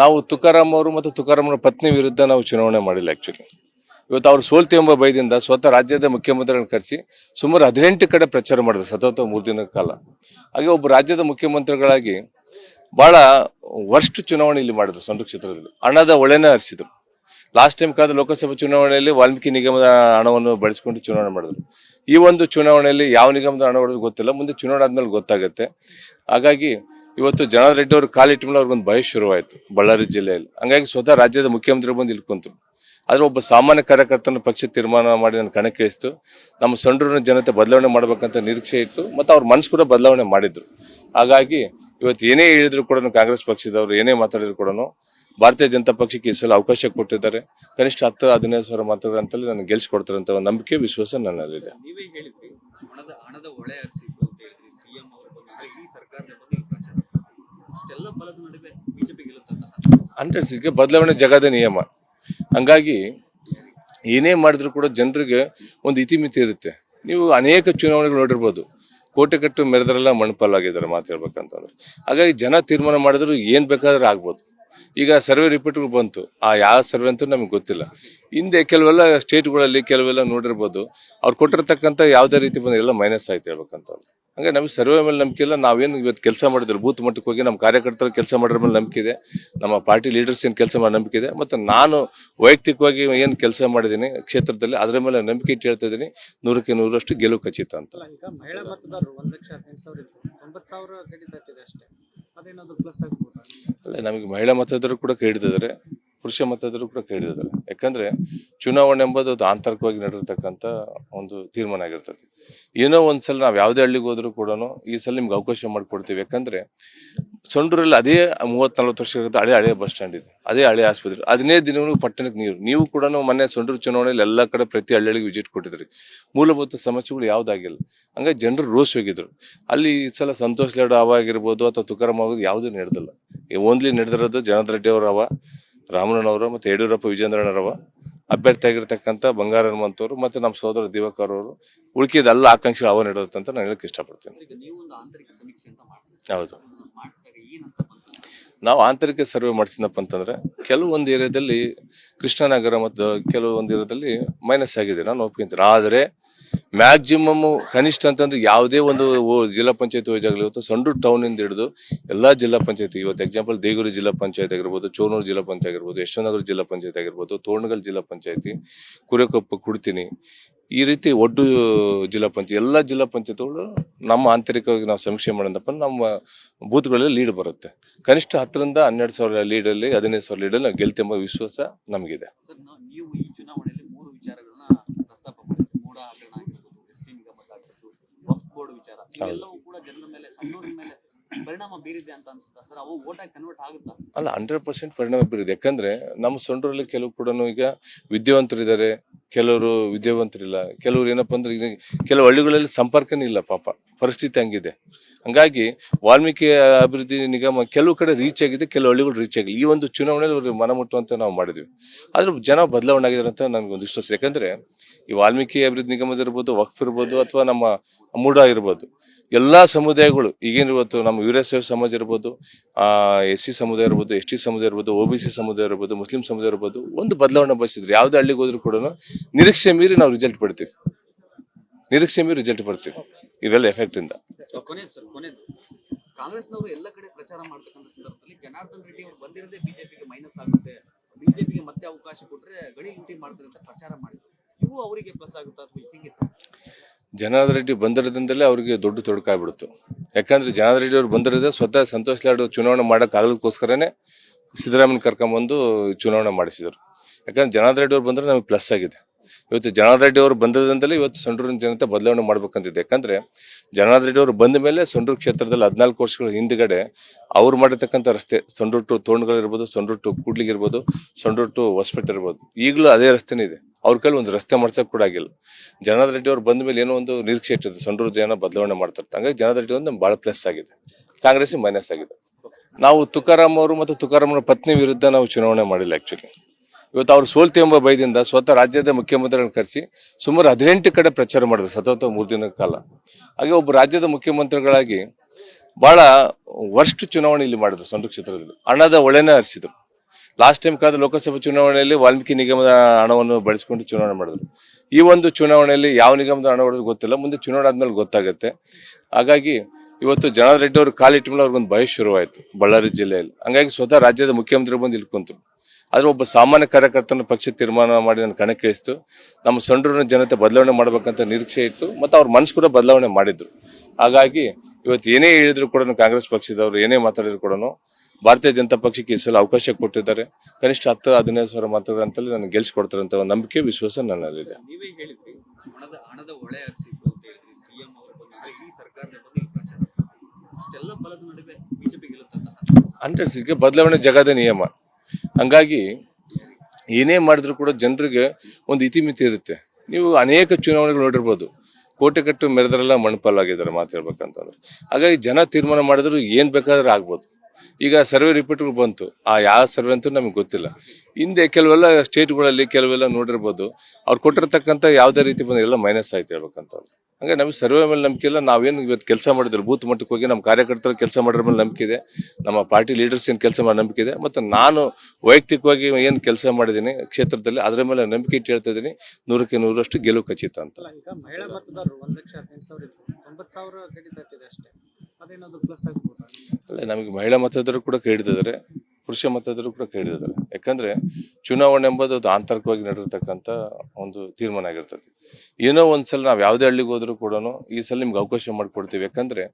ನಾವು ತುಕಾರಾಮ್ ಅವರು ಮತ್ತು ತುಕಾರಾಮ್ನ ಪತ್ನಿ ವಿರುದ್ಧ ನಾವು ಚುನಾವಣೆ ಮಾಡಿಲ್ಲ ಆ್ಯಕ್ಚುಲಿ ಇವತ್ತು ಅವ್ರು ಸೋಲ್ತಿ ಎಂಬ ಭಯದಿಂದ ಸ್ವತಃ ರಾಜ್ಯದ ಮುಖ್ಯಮಂತ್ರಿಗಳನ್ನು ಕರೆಸಿ ಸುಮಾರು ಹದಿನೆಂಟು ಕಡೆ ಪ್ರಚಾರ ಮಾಡಿದ್ರು ಸತತ ಮೂರು ದಿನದ ಕಾಲ. ಹಾಗೆ ಒಬ್ಬ ರಾಜ್ಯದ ಮುಖ್ಯಮಂತ್ರಿಗಳಾಗಿ ಬಹಳ ವರ್ಷ ಚುನಾವಣೆ ಇಲ್ಲಿ ಮಾಡಿದ್ರು ಸೊಂಡು ಕ್ಷೇತ್ರದಲ್ಲಿ. ಹಣದ ಒಳೆನ ಹರಿಸಿದ್ರು. ಲಾಸ್ಟ್ ಟೈಮ್ ಕಳೆದ ಲೋಕಸಭಾ ಚುನಾವಣೆಯಲ್ಲಿ ವಾಲ್ಮೀಕಿ ನಿಗಮದ ಹಣವನ್ನು ಬಳಸಿಕೊಂಡು ಚುನಾವಣೆ ಮಾಡಿದ್ರು. ಈ ಒಂದು ಚುನಾವಣೆಯಲ್ಲಿ ಯಾವ ನಿಗಮದ ಹಣ ಹೊಡೆದು ಗೊತ್ತಿಲ್ಲ. ಮುಂದೆ ಚುನಾವಣೆ ಆದ್ಮೇಲೆ ಗೊತ್ತಾಗುತ್ತೆ. ಹಾಗಾಗಿ ಇವತ್ತು ಜನಾರ್ದನ್ ಅವರು ಕಾಲಿಟ್ಟ ಮೇಲೆ ಅವ್ರಿಗೊಂದು ಭಯ ಶುರುವಾಯಿತು ಬಳ್ಳಾರಿ ಜಿಲ್ಲೆಯಲ್ಲಿ. ಹಂಗಾಗಿ ಸ್ವತಃ ರಾಜ್ಯದ ಮುಖ್ಯಮಂತ್ರಿ ಬಂದು ಇಲ್ಕೊಂತರು ಆದರೆ ಒಬ್ಬ ಸಾಮಾನ್ಯ ಕಾರ್ಯಕರ್ತನ ಪಕ್ಷ ತೀರ್ಮಾನ ಮಾಡಿ ನನ್ನ ಕಣಕ್ಕೆ ಇಳಿಸ್ತು. ನಮ್ಮ ಸಂಡೂರಿನ ಜನತೆ ಬದಲಾವಣೆ ಮಾಡ್ಬೇಕಂತ ನಿರೀಕ್ಷೆ ಇತ್ತು, ಮತ್ತು ಅವ್ರ ಮನಸ್ಸು ಕೂಡ ಬದಲಾವಣೆ ಮಾಡಿದ್ರು. ಹಾಗಾಗಿ ಇವತ್ತು ಏನೇ ಹೇಳಿದ್ರು ಕೂಡ ಕಾಂಗ್ರೆಸ್ ಪಕ್ಷದವರು, ಏನೇ ಮಾತಾಡಿದ್ರು ಕೂಡ ಭಾರತೀಯ ಜನತಾ ಪಕ್ಷಕ್ಕೆ ಈ ಸಲ ಅವಕಾಶ ಕೊಟ್ಟಿದ್ದಾರೆ. ಕನಿಷ್ಠ ಹತ್ತು ಹದಿನೈದು ಸಾವಿರ ಮಾತಾಡಂತಲ್ಲಿ ನನಗೆ ಗೆಲ್ಸ್ಕೊಡ್ತಾರೆ ಅಂತ ಒಂದು ನಂಬಿಕೆ, ವಿಶ್ವಾಸ ನನ್ನಲ್ಲಿದೆ. ನೀವೇ ಹಣದ ಇಡೀ ಸರ್ಕಾರದ ಬಗ್ಗೆ ಇಷ್ಟೆಲ್ಲ ಬಲದ ನಡುವೆ ಬಿಜೆಪಿ ಸಿಕ್ಕೆ ಬದಲಾವಣೆ ಜಗದ ನಿಯಮ. ಹಂಗಾಗಿ ಏನೇ ಮಾಡಿದ್ರು ಕೂಡ ಜನರಿಗೆ ಒಂದು ಇತಿಮಿತಿ ಇರುತ್ತೆ. ನೀವು ಅನೇಕ ಚುನಾವಣೆಗಳು ನೋಡಿರ್ಬೋದು. ಕೋಟೆಕಟ್ಟು ಮೆರೆದ್ರೆಲ್ಲ ಮಣ್ಪಾಲಾಗಿದ್ದಾರೆ ಮಾತು ಹೇಳ್ಬೇಕಂತಂದ್ರೆ. ಹಾಗಾಗಿ ಜನ ತೀರ್ಮಾನ ಮಾಡಿದ್ರು ಏನ್ ಬೇಕಾದ್ರೆ ಆಗ್ಬೋದು. ಈಗ ಸರ್ವೆ ರಿಪೋರ್ಟ್ಗಳು ಬಂತು. ಆ ಯಾವ ಸರ್ವೆ ಅಂತೂ ನಮಗೆ ಗೊತ್ತಿಲ್ಲ. ಹಿಂದೆ ಕೆಲವೆಲ್ಲ ಸ್ಟೇಟ್ಗಳಲ್ಲಿ ಕೆಲವೆಲ್ಲ ನೋಡಿರ್ಬೋದು. ಅವ್ರು ಕೊಟ್ಟಿರ್ತಕ್ಕಂಥ ಯಾವುದೇ ರೀತಿ ಬಂದ ಎಲ್ಲ ಮೈನಸ್ ಆಯ್ತು ಹೇಳ್ಬೇಕಂತಂದ್ರೆ. ಹಂಗೆ ನಮಗೆ ಸರ್ವೆ ಮೇಲೆ ನಂಬಿಕೆ ಇಲ್ಲ. ನಾವೇನು ಇವತ್ತು ಕೆಲಸ ಮಾಡಿದ್ರು ಬೂತ್ ಮಟ್ಟಕ್ಕೆ ಹೋಗಿ ನಮ್ಮ ಕಾರ್ಯಕರ್ತರು ಕೆಲಸ ಮಾಡಿದ್ರ ಮೇಲೆ ನಂಬಿಕೆ ಇದೆ. ನಮ್ಮ ಪಾರ್ಟಿ ಲೀಡರ್ಸ್ ಏನು ಕೆಲಸ ಮಾಡೋ ನಂಬಿಕೆ ಇದೆ. ಮತ್ತು ನಾನು ವೈಯಕ್ತಿಕವಾಗಿ ಏನು ಕೆಲಸ ಮಾಡಿದ್ದೀನಿ ಕ್ಷೇತ್ರದಲ್ಲಿ ಅದರ ಮೇಲೆ ನಂಬಿಕೆ ಇಟ್ಟು ಹೇಳ್ತಾ ಇದ್ದೀನಿ. ನೂರಕ್ಕೆ ನೂರಷ್ಟು ಗೆಲುವು ಖಚಿತ ಅಂತ. ಮಹಿಳಾ ಮತದಾರರು ಒಂದ್ ಲಕ್ಷ ಹದಿನೆಂಟು ಸಾವಿರ ಇದ್ರು. ಒಂಬತ್ತು ಸಾವಿರ ಕಡಿತ ಅಷ್ಟೇ. ಅದೇನಾದ್ರು ಪ್ಲಸ್ ಆಗ್ಬೋದಾ? ಅಲ್ಲ ನಮಗೆ ಮಹಿಳಾ ಮತದಾರರು ಕೂಡ ಕೇಳಿದ್ದಾರೆ ಪುರುಷ ಮತದಾರರು ಕೂಡ ಕೇಳಿದ್ದಾರೆ. ಯಾಕಂದ್ರೆ ಚುನಾವಣೆ ಎಂಬುದು ಅದು ಆಂತರಿಕವಾಗಿ ನಡೆದಿರ್ತಕ್ಕಂಥ ಒಂದು ತೀರ್ಮಾನ ಆಗಿರ್ತದೆ. ಏನೋ ಒಂದ್ಸಲ ನಾವು ಯಾವುದೇ ಹಳ್ಳಿಗೆ ಹೋದ್ರು ಕೂಡ ಈ ಸಲ ನಿಮ್ಗೆ ಅವಕಾಶ ಮಾಡಿಕೊಡ್ತೀವಿ. ಯಾಕಂದ್ರೆ ಸೊಂಡ್ರಲ್ಲಿ ಅದೇ ಮೂವತ್ತ್ ನಲ್ವತ್ತು ವರ್ಷ ಇರುತ್ತೆ ಹಳೆ ಹಳೆ ಬಸ್ ಸ್ಟ್ಯಾಂಡ್ ಇದೆ. ಅದೇ ಹಳೆ ಆಸ್ಪತ್ರೆ. ಹದಿನೈದು ದಿನಗಳು ಪಟ್ಟಣಕ್ಕೆ ನೀರು. ನೀವು ಕೂಡ ಮೊನ್ನೆ ಸೊಂಡ್ರು ಚುನಾವಣೆಯಲ್ಲಿ ಎಲ್ಲ ಕಡೆ ಪ್ರತಿ ಹಳ್ಳಿಗಳಿಗೆ ವಿಸಿಟ್ ಕೊಟ್ಟಿದ್ರಿ. ಮೂಲಭೂತ ಸಮಸ್ಯೆಗಳು ಯಾವ್ದಾಗಿಲ್ಲ. ಹಂಗಾಗಿ ಜನರು ರೋಸ್ ಹೋಗಿದ್ರು. ಅಲ್ಲಿ ಈ ಸಲ ಸಂತೋಷ್ ಲಾಡ್ ಅವ ಅಥವಾ ತುಕಾರಾಮ್ ಆಗೋದು ಯಾವುದೂ ನಡೆದಿಲ್ಲ. ಓನ್ಲಿ ನಡೆದಿರೋದು ಜನಾರ್ದ ರೆಡ್ಡಿ ಅವರ ಅವ ರಾಮಣ್ಣನವರು ಮತ್ತು ಯಡಿಯೂರಪ್ಪ ವಿಜೇಂದ್ರಣ್ಣರವ ಅಭ್ಯರ್ಥಿ ಆಗಿರ್ತಕ್ಕಂಥ ಬಂಗಾರ ಹನುಮಂತವರು ಮತ್ತು ನಮ್ಮ ಸೋದರ ದಿವಾಕರ್ ಅವರು ಉಳ್ಕಿದ ಎಲ್ಲ ಆಕಾಂಕ್ಷೆಗಳು ಅವ ನಡೆಯುತ್ತೆ ಅಂತ ನಾನು ಹೇಳಕ್ ಇಷ್ಟಪಡ್ತೀನಿ. ಹೌದು. ನಾವು ಆಂತರಿಕ ಸರ್ವೆ ಮಾಡಿಸಿದಪ್ಪ ಅಂತಂದ್ರೆ ಕೆಲವೊಂದು ಏರಿಯಾದಲ್ಲಿ ಕೃಷ್ಣನಗರ ಮತ್ತು ಕೆಲವೊಂದು ಏರಿಯಾದಲ್ಲಿ ಮೈನಸ್ ಆಗಿದೆ. ನಾನು ಒಪ್ಕೊಂತೀನಿ ಆದರೆ ಮ್ಯಾಕ್ಸಿಮಮ್ ಕನಿಷ್ಠ ಅಂತಂದ್ರೆ ಯಾವುದೇ ಒಂದು ಜಿಲ್ಲಾ ಪಂಚಾಯತ್ ವೈಜಾಗಲಿ ಇವತ್ತು ಸಂಡೂರು ಟೌನ್ ಇಂದ ಹಿಡಿದು ಎಲ್ಲಾ ಜಿಲ್ಲಾ ಪಂಚಾಯತ್, ಇವತ್ತು ಎಕ್ಸಾಂಪಲ್ ದೇಗೂರು ಜಿಲ್ಲಾ ಪಂಚಾಯತ್ ಆಗಿರ್ಬೋದು, ಚೋನೂರು ಜಿಲ್ಲಾ ಪಂಚಾಯತ್ ಆಗಿರ್ಬೋದು, ಯಶವಂತನಗರ ಜಿಲ್ಲಾ ಪಂಚಾಯತ್ ಆಗಿರ್ಬೋದು, ತೋರಣಗಲ್ ಜಿಲ್ಲಾ ಪಂಚಾಯತಿ, ಕುರೆಕೊಪ್ಪ, ಕುಡ್ತೀನಿ. ಈ ರೀತಿ ಒಡ್ಡು ಜಿಲ್ಲಾ ಪಂಚಾಯತ್, ಎಲ್ಲಾ ಜಿಲ್ಲಾ ಪಂಚಾಯತ್ಗಳು ನಮ್ಮ ಆಂತರಿಕವಾಗಿ ನಾವು ಸಮೀಕ್ಷೆ ಮಾಡೋದಪ್ಪ ನಮ್ಮ ಬೂತ್ಗಳಲ್ಲಿ ಲೀಡ್ ಬರುತ್ತೆ. ಕನಿಷ್ಠ ಹತ್ತರಿಂದ ಹನ್ನೆರಡು ಸಾವಿರ ಲೀಡಲ್ಲಿ ಹದಿನೈದು ಸಾವಿರ ಲೀಡಲ್ಲಿ ಗೆಲ್ತೆಂಬ ವಿಶ್ವಾಸ ನಮಗಿದೆ ಸರ್ ನಾವು ನೀವು ಈ ಚುನಾವಣೆಯಲ್ಲಿ ಮೂರು ವಿಚಾರಗಳನ್ನ ಪ್ರಸ್ತಾಪ ಮಾಡಿದ್ರಿ ಮೂಢ ಹಗರಣ ಆಗಿರ್ಬೋದು ಎಸ್ ಟಿ ನಿಗಮದ ಆಗಿರ್ಬೋದು ವಕ್ಫ್ ಬೋರ್ಡ್ ಕೂಡ ಜನರ ಮೇಲೆ ಸಣ್ಣೂರಿನ ಮೇಲೆ ಪರಿಣಾಮ ಬೀರಿದೆ ಅಂತ ಅನ್ಸುತ್ತಾ? ಸರ್ ಅವು ಓಟಾಗಿ ಕನ್ವರ್ಟ್ ಆಗುತ್ತಾ? ಅಲ್ಲ ಹಂಡ್ರೆಡ್ ಪರ್ಸೆಂಟ್ ಪರಿಣಾಮ ಬೀರಿದೆ. ಯಾಕಂದ್ರೆ ನಮ್ಮ ಸೊಂಡ್ರಲ್ಲಿ ಕೆಲವು ಕೂಡ ಈಗ ವಿದ್ಯಾವಂತರಿದ್ದಾರೆ. ಕೆಲವರು ವಿದ್ಯಾವಂತರಿಲ್ಲ, ಕೆಲವರು ಏನಪ್ಪ ಅಂದ್ರೆ ಕೆಲವು ಹಳ್ಳಿಗಳಲ್ಲಿ ಸಂಪರ್ಕನೇ ಇಲ್ಲ ಪಾಪ, ಪರಿಸ್ಥಿತಿ ಹಂಗಿದೆ. ಹಂಗಾಗಿ ವಾಲ್ಮೀಕಿ ಅಭಿವೃದ್ಧಿ ನಿಗಮ ಕೆಲವು ಕಡೆ ರೀಚ್ ಆಗಿದೆ, ಕೆಲವು ಹಳ್ಳಿಗಳು ರೀಚ್ ಆಗಿಲ್ಲ. ಈ ಒಂದು ಚುನಾವಣೆಯಲ್ಲಿ ಅವ್ರಿಗೆ ಮನ ಮುಟ್ಟುವಂತ ನಾವು ಮಾಡಿದ್ವಿ. ಆದ್ರೆ ಜನ ಬದಲಾವಣೆ ಆಗಿದ್ದಾರೆ ಅಂತ ನನ್ಗೊಂದು ವಿಶ್ವಾಸ ಇದೆ. ಯಾಕಂದ್ರೆ ಈ ವಾಲ್ಮೀಕಿ ಅಭಿವೃದ್ಧಿ ನಿಗಮದ ಇರ್ಬೋದು, ವಕ್ಫ್ ಇರ್ಬೋದು, ಅಥವಾ ನಮ್ಮ ಮೂಡ ಇರ್ಬೋದು. ಎಲ್ಲಾ ಸಮುದಾಯಗಳು, ಈಗಿನ ಇವತ್ತು ನಮ್ಮ ವೀರಶೈವ ಸಮಾಜ ಇರ್ಬೋದು ಎಸ್ ಸಿ ಸಮುದಾಯ ಇರ್ಬೋದು ಎಸ್ ಟಿ ಸಮುದಾಯ ಇರ್ಬೋದು, ಒ ಬಿ ಸಿ ಸಮುದಾಯ ಇರ್ಬೋದು, ಮುಸ್ಲಿಂ ಸಮುದಾಯ ಇರ್ಬೋದು, ಒಂದು ಬದಲಾವಣೆ ಬಯಸಿದ್ರು ಯಾವುದೇ ಹಳ್ಳಿಗೆ ಹೋದ್ರು ಕೂಡ ನಿರೀಕ್ಷೆ ಮೀರಿ ನಾವು ರಿಸಲ್ಟ್ ಪಡ್ತೀವಿ. ನಿರೀಕ್ಷೆ ಮೀರಿ ರಿಸಲ್ಟ್ ಬರ್ತೀವಿ ಇವೆಲ್ಲ ಎಫೆಕ್ಟ್ ಇಂದ. ಎಲ್ಲ ಕಡೆ ಪ್ರಚಾರ ಸಂದರ್ಭದಲ್ಲಿ ಮೈನಸ್ ಆಗುತ್ತೆ. ಬಿಜೆಪಿಗೆ ಮತ್ತೆ ಅವಕಾಶ ಕೊಟ್ರೆ ಗಡಿ ಲೂಟಿ ಮಾಡ್ತಾರೆ ಅಂತ ಪ್ರಚಾರ ಮಾಡಿದ್ರು. ಇವು ಅವರಿಗೆ ಪ್ಲಸ್ ಆಗುತ್ತಾ ಅಥವಾ ಹೀಗೆ ಸರ್? ಜನಾರ್ದನ್ ರೆಡ್ಡಿ ಬಂದಿರೋದ್ರಿಂದಲೇ ಅವ್ರಿಗೆ ದೊಡ್ಡ ತೊಡಕಾಗ್ಬಿಡ್ತು ಯಾಕಂದ್ರೆ ಜನಾರ್ದನ್ ರೆಡ್ಡಿ ಅವ್ರು ಬಂದಿರೋದೇ ಸ್ವತಃ ಸಂತೋಷ್ ಲಾಡ್ ಚುನಾವಣೆ ಮಾಡಕ್ ಆಗೋದಕ್ಕೋಸ್ಕರನೇ ಸಿದ್ದರಾಮಯ್ಯ ಕರ್ಕೊಂಬಂದು ಚುನಾವಣೆ ಮಾಡಿಸಿದ್ರು. ಯಾಕಂದ್ರೆ ಜನಾರ್ದನ್ ರೆಡ್ಡಿ ಅವ್ರು ಬಂದ್ರೆ ನಮಗೆ ಪ್ಲಸ್ ಆಗಿದೆ. ಇವತ್ತು ಜನಾರ್ದನ್ ರೆಡ್ಡಿ ಅವರು ಬಂದದಿಂದಲೇ ಇವತ್ತು ಸಂಡೂರಿನ ಜನತೆ ಬದಲಾವಣೆ ಮಾಡ್ಬೇಕಂತಿದೆ. ಯಾಕಂದ್ರೆ ಜನಾರ್ದನ್ ರೆಡ್ಡಿ ಅವರು ಬಂದ ಮೇಲೆ ಸಂಡೂರು ಕ್ಷೇತ್ರದಲ್ಲಿ ಹದಿನಾಲ್ಕು ವರ್ಷಗಳ ಹಿಂದ್ಗಡೆ ಅವ್ರು ಮಾಡಿರ್ತಕ್ಕಂಥ ರಸ್ತೆ ಸಂಡೂರು ಟು ತೋಣಗಳಿರ್ಬೋದು ಸಂಡೂರು ಟು ಕೂಡ್ಲಿಗೆ ಇರ್ಬೋದು ಸಂಡೂರು ಟು ಹೊಸಪೇಟೆ ಇರ್ಬೋದು, ಈಗಲೂ ಅದೇ ರಸ್ತೆನೇ ಇದೆ. ಅವ್ರ ಕೈಲಿ ಒಂದು ರಸ್ತೆ ಮಾಡ್ಸೋಕೆ ಕೂಡ ಆಗಿಲ್ಲ. ಜನಾರ್ದನ್ ರೆಡ್ಡಿ ಅವ್ರು ಬಂದ ಮೇಲೆ ಏನೋ ಒಂದು ನಿರೀಕ್ಷೆ ಇಟ್ಟಿದೆ ಸಂಡೂರು ಜನ ಬದಲಾವಣೆ ಮಾಡ್ತಾರೆ. ಹಂಗಾಗಿ ಜನಾರ್ದನ್ ರೆಡ್ಡಿ ಒಂದು ಭಾಳ ಪ್ಲಸ್ ಆಗಿದೆ. ಕಾಂಗ್ರೆಸ್ ಮೈನಸ್ ಆಗಿದೆ. ನಾವು ತುಕಾರಾಮ್ ಅವರು ಮತ್ತು ಅವರ ಪತ್ನಿ ವಿರುದ್ಧ ನಾವು ಚುನಾವಣೆ ಮಾಡಿಲ್ಲ ಆಕ್ಚುಲಿ ಇವತ್ತು ಅವ್ರು ಸೋಲ್ತಿ ಎಂಬ ಭಯದಿಂದ ಸ್ವತಃ ರಾಜ್ಯದ ಮುಖ್ಯಮಂತ್ರಿಗಳನ್ನು ಕರೆಸಿ ಸುಮಾರು ಹದಿನೆಂಟು ಕಡೆ ಪ್ರಚಾರ ಮಾಡಿದ್ರು ಸತತ ಮೂರು ದಿನದ ಕಾಲ. ಹಾಗೆ ಒಬ್ಬ ರಾಜ್ಯದ ಮುಖ್ಯಮಂತ್ರಿಗಳಾಗಿ ಬಹಳ ವರ್ಷ ಚುನಾವಣೆ ಇಲ್ಲಿ ಮಾಡಿದ್ರು ಸೊಂಡು ಕ್ಷೇತ್ರದಲ್ಲಿ. ಹಣದ ಒಳೆನೇ ಹರಿಸಿದ್ರು. ಲಾಸ್ಟ್ ಟೈಮ್ ಕಳೆದ ಲೋಕಸಭಾ ಚುನಾವಣೆಯಲ್ಲಿ ವಾಲ್ಮೀಕಿ ನಿಗಮದ ಹಣವನ್ನು ಬಳಸಿಕೊಂಡು ಚುನಾವಣೆ ಮಾಡಿದ್ರು. ಈ ಒಂದು ಚುನಾವಣೆಯಲ್ಲಿ ಯಾವ ನಿಗಮದ ಹಣ ಹೊಡೆದು ಗೊತ್ತಿಲ್ಲ. ಮುಂದೆ ಚುನಾವಣೆ ಆದ್ಮೇಲೆ ಗೊತ್ತಾಗುತ್ತೆ. ಹಾಗಾಗಿ ಇವತ್ತು ಜನಾರ್ದ ರೆಡ್ಡಿ ಅವರು ಕಾಲಿಟ್ಟ ಮೇಲೆ ಅವ್ರಿಗೊಂದು ಭಯ ಶುರುವಾಯಿತು ಬಳ್ಳಾರಿ ಜಿಲ್ಲೆಯಲ್ಲಿ. ಹಂಗಾಗಿ ಸ್ವತಃ ರಾಜ್ಯದ ಮುಖ್ಯಮಂತ್ರಿ ಬಂದು ಇಲ್ಲಿ ಆದ್ರೆ ಒಬ್ಬ ಸಾಮಾನ್ಯ ಕಾರ್ಯಕರ್ತನ ಪಕ್ಷ ತೀರ್ಮಾನ ಮಾಡಿ ನನ್ನ ಕಣಕ್ಕೆ ಇಳಿಸ್ತು. ನಮ್ಮ ಸಂಡೂರಿನ ಜನತೆ ಬದಲಾವಣೆ ಮಾಡಬೇಕಂತ ನಿರೀಕ್ಷೆ ಇತ್ತು ಮತ್ತು ಅವ್ರ ಮನಸ್ಸು ಕೂಡ ಬದಲಾವಣೆ ಮಾಡಿದ್ರು. ಹಾಗಾಗಿ ಇವತ್ತು ಏನೇ ಹೇಳಿದ್ರು ಕೂಡ ಕಾಂಗ್ರೆಸ್ ಪಕ್ಷದವರು ಏನೇ ಮಾತಾಡಿದ್ರು ಕೂಡ ಭಾರತೀಯ ಜನತಾ ಪಕ್ಷಕ್ಕೆ ಈ ಸಲ ಅವಕಾಶ ಕೊಟ್ಟಿದ್ದಾರೆ. ಕನಿಷ್ಠ ಹತ್ತು ಹದಿನೈದು ಸಾವಿರ ಮಾತುಗಳಂತಲ್ಲಿ ನನಗೆ ಗೆಲ್ಸ್ಕೊಡ್ತಾರೆ ಅಂತ ಒಂದು ನಂಬಿಕೆ ವಿಶ್ವಾಸ ನನ್ನಲ್ಲಿದೆ. ಹಂಡ್ರೆಡ್ ಸಿಕ್ಕೆ ಬದಲಾವಣೆ ಜಗದ ನಿಯಮ. ಹಂಗಾಗಿ ಏನೇ ಮಾಡಿದ್ರು ಕೂಡ ಜನರಿಗೆ ಒಂದು ಇತಿಮಿತಿ ಇರುತ್ತೆ. ನೀವು ಅನೇಕ ಚುನಾವಣೆಗಳು ನೋಡಿರ್ಬೋದು. ಕೋಟೆಕಟ್ಟು ಮೆರೆದ್ರೆಲ್ಲ ಮಣಪಾಲಾಗಿದ್ದಾರೆ ಮಾತು ಹೇಳ್ಬೇಕಂತಂದ್ರೆ. ಹಾಗಾಗಿ ಜನ ತೀರ್ಮಾನ ಮಾಡಿದ್ರು ಏನ್ ಬೇಕಾದ್ರೆ ಆಗ್ಬೋದು. ಈಗ ಸರ್ವೆ ರಿಪೋರ್ಟ್ಗಳು ಬಂತು. ಆ ಯಾವ ಸರ್ವೆ ಅಂತೂ ನಮಗೆ ಗೊತ್ತಿಲ್ಲ. ಹಿಂದೆ ಕೆಲವೆಲ್ಲ ಸ್ಟೇಟ್ಗಳಲ್ಲಿ ಕೆಲವೆಲ್ಲ ನೋಡಿರ್ಬೋದು. ಅವ್ರು ಕೊಟ್ಟಿರ್ತಕ್ಕಂಥ ಯಾವುದೇ ರೀತಿ ಬಂದ ಎಲ್ಲ ಮೈನಸ್ ಆಯ್ತು ಹೇಳ್ಬೇಕಂತಂದ್ರೆ. ಹಂಗೆ ನಮಗೆ ಸರ್ವೆ ಮೇಲೆ ನಂಬಿಕೆ ಇಲ್ಲ. ನಾವೇನು ಇವತ್ತು ಕೆಲಸ ಮಾಡಿದ್ರು? ಬೂತ್ ಮಟ್ಟಕ್ಕೆ ಹೋಗಿ ನಮ್ಮ ಕಾರ್ಯಕರ್ತರು ಕೆಲಸ ಮಾಡೋದ್ರ ಮೇಲೆ ನಂಬಿಕೆ ಇದೆ. ನಮ್ಮ ಪಾರ್ಟಿ ಲೀಡರ್ಸ್ ಏನು ಕೆಲಸ ಮಾಡೋ ನಂಬಿಕೆ ಇದೆ. ಮತ್ತು ನಾನು ವೈಯಕ್ತಿಕವಾಗಿ ಏನು ಕೆಲಸ ಮಾಡಿದ್ದೀನಿ ಕ್ಷೇತ್ರದಲ್ಲಿ ಅದರ ಮೇಲೆ ನಂಬಿಕೆ ಇಟ್ಟು ಹೇಳ್ತಾ ಇದ್ದೀನಿ. ನೂರಕ್ಕೆ ನೂರಷ್ಟು ಗೆಲುವು ಖಚಿತ ಅಂತ. ಮಹಿಳಾ ಮತದಾರರು ಒಂದು ಲಕ್ಷ ಹದಿನೆಂಟು ಸಾವಿರ ಒಂಬತ್ತು ಸಾವಿರ ಅಷ್ಟೇ. ಅದೇನಾದ್ರು ಪ್ಲಸ್ ಆಗ್ಬೋದಾ? ಅಲ್ಲ ನಮಗೆ ಮಹಿಳಾ ಮತದಾರರು ಕೂಡ ಕೇಳಿದ್ದಾರೆ ಪುರುಷ ಮತದಾರರು ಕೂಡ ಕೇಳಿದ್ದಾರೆ ಯಾಕಂದ್ರೆ ಚುನಾವಣೆ ಎಂಬುದು ಅದು ಆಂತರಿಕವಾಗಿ ನಡೆದಿರ್ತಕ್ಕಂಥ ಒಂದು ತೀರ್ಮಾನ ಆಗಿರ್ತದೆ. ಏನೋ ಒಂದ್ಸಲ ನಾವು ಯಾವುದೇ ಹಳ್ಳಿಗೆ ಹೋದ್ರು ಕೂಡ ಈ ಸಲ ನಿಮ್ಗೆ ಅವಕಾಶ ಮಾಡಿಕೊಡ್ತೀವಿ. ಯಾಕಂದ್ರೆ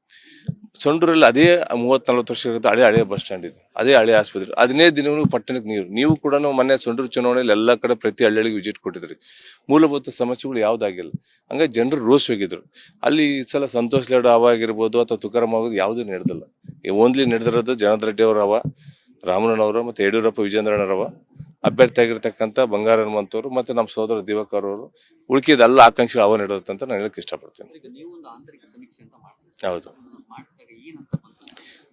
ಸೊಂಡೂರಲ್ಲಿ ಅದೇ ಮೂವತ್ ನಲ್ವತ್ತು ವರ್ಷ ಇರುತ್ತೆ ಹಳೆ ಹಳೆ ಬಸ್ ಸ್ಟ್ಯಾಂಡ್ ಇದೆ. ಅದೇ ಹಳೆ ಆಸ್ಪತ್ರೆ. ಹದಿನೈದು ದಿನಗಳು ಪಟ್ಟಣಕ್ಕೆ ನೀರು. ನೀವು ಕೂಡ ಮೊನ್ನೆ ಸೊಂಡೂರು ಚುನಾವಣೆಯಲ್ಲಿ ಎಲ್ಲ ಕಡೆ ಪ್ರತಿ ಹಳ್ಳಿಗೆ ವಿಸಿಟ್ ಕೊಟ್ಟಿದ್ರಿ. ಮೂಲಭೂತ ಸಮಸ್ಯೆಗಳು ಯಾವ್ದಾಗಿಲ್ಲ. ಹಂಗಾಗಿ ಜನರು ರೋಸ್ ಹೋಗಿದ್ರು. ಅಲ್ಲಿ ಈ ಸಲ ಸಂತೋಷ್ ಲಾಡ್ ಅವಾಗಿರ್ಬೋದು ಅಥವಾ ತುಕಾರಾಮ್ ಆಗೋದು ಯಾವುದೂ ನಡೆದಿಲ್ಲ. ಓನ್ಲಿ ನಡೆದಿರೋದು ಜನಾರ್ದ ರೆಡ್ಡಿ ಅವರ ಹವ. ರಾಮಣ್ಣನವರು ಮತ್ತು ಯಡಿಯೂರಪ್ಪ ವಿಜೇಂದ್ರಣ್ಣರವ ಅಭ್ಯರ್ಥಿ ಆಗಿರ್ತಕ್ಕಂಥ ಬಂಗಾರ ಹನುಮಂತವರು ಮತ್ತು ನಮ್ಮ ಸೋದರ ದಿವಾಕರ್ ಅವರು ಉಳ್ಕಿದ ಎಲ್ಲ ಆಕಾಂಕ್ಷೆ ಅವ ಇಡುತ್ತಂತ ಅಂತ ನಾನು ಹೇಳಕ್ಕೆ ಇಷ್ಟಪಡ್ತೀನಿ. ಹೌದು.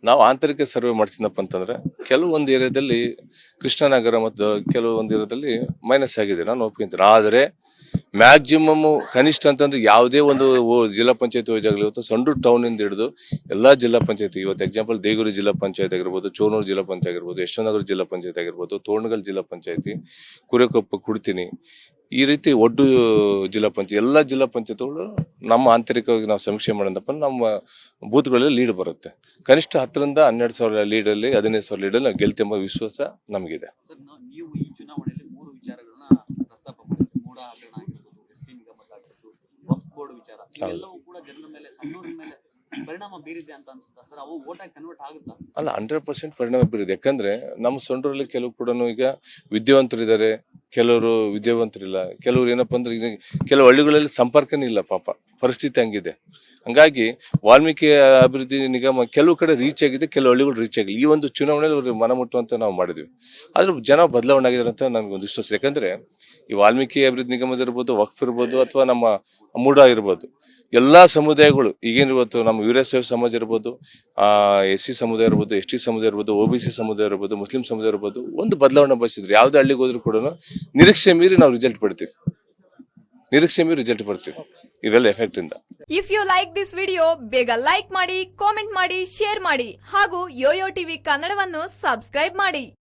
ನಾವು ಆಂತರಿಕ ಸರ್ವೆ ಮಾಡಿಸಿದಪ್ಪ ಅಂತಂದ್ರೆ ಕೆಲವೊಂದು ಏರಿಯಾದಲ್ಲಿ ಕೃಷ್ಣನಗರ ಮತ್ತು ಕೆಲವೊಂದು ಏರಿಯಾದಲ್ಲಿ ಮೈನಸ್ ಆಗಿದೆ. ನಾನು ಒಪ್ಕೊಂತೀನಿ ಆದರೆ ಮ್ಯಾಕ್ಸಿಮಮ್ ಕನಿಷ್ಠ ಅಂತಂದ್ರೆ ಯಾವುದೇ ಒಂದು ಜಿಲ್ಲಾ ಪಂಚಾಯತ್ ವೈಜಾಗಲಿ ಇವತ್ತು ಸಂಡೂರು ಟೌನ್ ಇಂದ ಹಿಡಿದು ಎಲ್ಲಾ ಜಿಲ್ಲಾ ಪಂಚಾಯತ್, ಇವತ್ತು ಎಕ್ಸಾಂಪಲ್ ದೇಗೂರು ಜಿಲ್ಲಾ ಪಂಚಾಯತ್ ಆಗಿರ್ಬೋದು, ಚೋನೂರು ಜಿಲ್ಲಾ ಪಂಚಾಯತ್ ಆಗಿರ್ಬೋದು, ಯಶವಂತನಗರ ಜಿಲ್ಲಾ ಪಂಚಾಯತ್ ಆಗಿರ್ಬೋದು, ತೋರಣಗಲ್ ಜಿಲ್ಲಾ ಪಂಚಾಯತಿ, ಕುರೆಕೊಪ್ಪ, ಕುಡ್ತೀನಿ, ಈ ರೀತಿ ಒಡ್ಡು ಜಿಲ್ಲಾ ಪಂಚಾಯತ್, ಎಲ್ಲ ಜಿಲ್ಲಾ ಪಂಚಾಯತ್ಗಳು ನಮ್ಮ ಆಂತರಿಕವಾಗಿ ನಾವು ಸಮೀಕ್ಷೆ ಮಾಡಿದಪ್ಪ ನಮ್ಮ ಬೂತ್ಗಳಲ್ಲಿ ಲೀಡ್ ಬರುತ್ತೆ. ಕನಿಷ್ಠ ಹತ್ತರಿಂದ ಹನ್ನೆರಡು ಸಾವಿರ ಲೀಡಲ್ಲಿ ಹದಿನೈದು ಸಾವಿರ ಲೀಡಲ್ಲಿ ನಾವು ಗೆಲ್ತೆಂಬ ವಿಶ್ವಾಸ ನಮಗಿದೆ ಸರ್ ನಾವು ನೀವು ಈ ಚುನಾವಣೆಯಲ್ಲಿ ಮೂರು ವಿಚಾರಗಳನ್ನ ಪ್ರಸ್ತಾಪ ಮೂಡ ಹಗರಣ ಆಗಿರ್ಬೋದು ಎಸ್ ಟಿ ನಿಗಮದ್ದಾಗಿರ್ಬೋದು ವಕ್ಫ್ ಬೋರ್ಡ್ ವಿಚಾರ ಇವೆಲ್ಲವೂ ಕೂಡ ಜನರ ಮೇಲೆ ಸಣ್ಣವ್ರ ಮೇಲೆ ಪರಿಣಾಮ ಬೀರಿದೆ ಅಂತ ಅನ್ಸುತ್ತಾ? ಸರ್ ಅವು ಓಟಾಗಿ ಕನ್ವರ್ಟ್ ಆಗುತ್ತಾ? ಅಲ್ಲ ಹಂಡ್ರೆಡ್ ಪರ್ಸೆಂಟ್ ಪರಿಣಾಮ ಬೀರಿದೆ. ಯಾಕಂದ್ರೆ ನಮ್ಮ ಸೊಂಡ್ರಲ್ಲಿ ಕೆಲವು ಕೂಡ ಈಗ ವಿದ್ಯಾವಂತರಿದ್ದಾರೆ. ಕೆಲವರು ವಿದ್ಯಾವಂತರಿಲ್ಲ, ಕೆಲವರು ಏನಪ್ಪ ಅಂದ್ರೆ ಕೆಲವು ಹಳ್ಳಿಗಳಲ್ಲಿ ಸಂಪರ್ಕನೇ ಇಲ್ಲ ಪಾಪ, ಪರಿಸ್ಥಿತಿ ಹಂಗಿದೆ. ಹಂಗಾಗಿ ವಾಲ್ಮೀಕಿ ಅಭಿವೃದ್ಧಿ ನಿಗಮ ಕೆಲವು ಕಡೆ ರೀಚ್ ಆಗಿದೆ, ಕೆಲವು ಹಳ್ಳಿಗಳು ರೀಚ್ ಆಗಿಲ್ಲ. ಈ ಒಂದು ಚುನಾವಣೆಯಲ್ಲಿ ಅವ್ರಿಗೆ ಮನ ಮುಟ್ಟುವಂತ ನಾವು ಮಾಡಿದ್ವಿ. ಆದ್ರೆ ಜನ ಬದಲಾವಣೆ ಆಗಿದ್ದಾರೆ ಅಂತ ಒಂದು ವಿಶ್ವಾಸ. ಯಾಕಂದ್ರೆ ಈ ವಾಲ್ಮೀಕಿ ಅಭಿವೃದ್ಧಿ ನಿಗಮದ ಇರ್ಬೋದು, ವಕ್ಫ್ ಇರ್ಬೋದು, ಅಥವಾ ನಮ್ಮ ಮೂಡ ಇರ್ಬೋದು, ಎಲ್ಲಾ ಸಮುದಾಯಗಳು, ಈಗೇನು ಇವತ್ತು ನಮ್ಮ ವೀರಶೈವ ಸಮಾಜ ಇರ್ಬೋದು, ಆ, ಎಸ್ ಸಿ ಸಮುದಾಯ ಇರ್ಬೋದು, ಎಸ್ ಟಿ ಸಮುದಾಯ ಇರ್ಬೋದು ಒ ಬಿ ಸಿ ಸಮುದಾಯ ಇರ್ಬೋದು, ಮುಸ್ಲಿಂ ಸಮುದಾಯ ಇರ್ಬೋದು, ಒಂದು ಬದಲಾವಣೆ ಬಯಸಿದ್ರು ಯಾವುದೇ ಹಳ್ಳಿಗೆ ಹೋದ್ರು ಕೂಡ ನಿರೀಕ್ಷೆ ಮೀರಿ ನಾವು ರಿಸಲ್ಟ್ ಪಡ್ತೀವಿ. ನಿರೀಕ್ಷೆ ಮೀರಿ ರಿಸಲ್ಟ್ ಪಡ್ತೀವಿ ಇವೆಲ್ಲ ಎಫೆಕ್ಟ್ ಇಂದ. If you like this video ಬೇಗ ಲೈಕ್ ಮಾಡಿ ಕಾಮೆಂಟ್ ಮಾಡಿ ಶೇರ್ ಮಾಡಿ ಹಾಗೂ ಯೋಯೋ ಟಿವಿ ಕನ್ನಡವನ್ನು ಸಬ್ಸ್ಕ್ರೈಬ್ ಮಾಡಿ.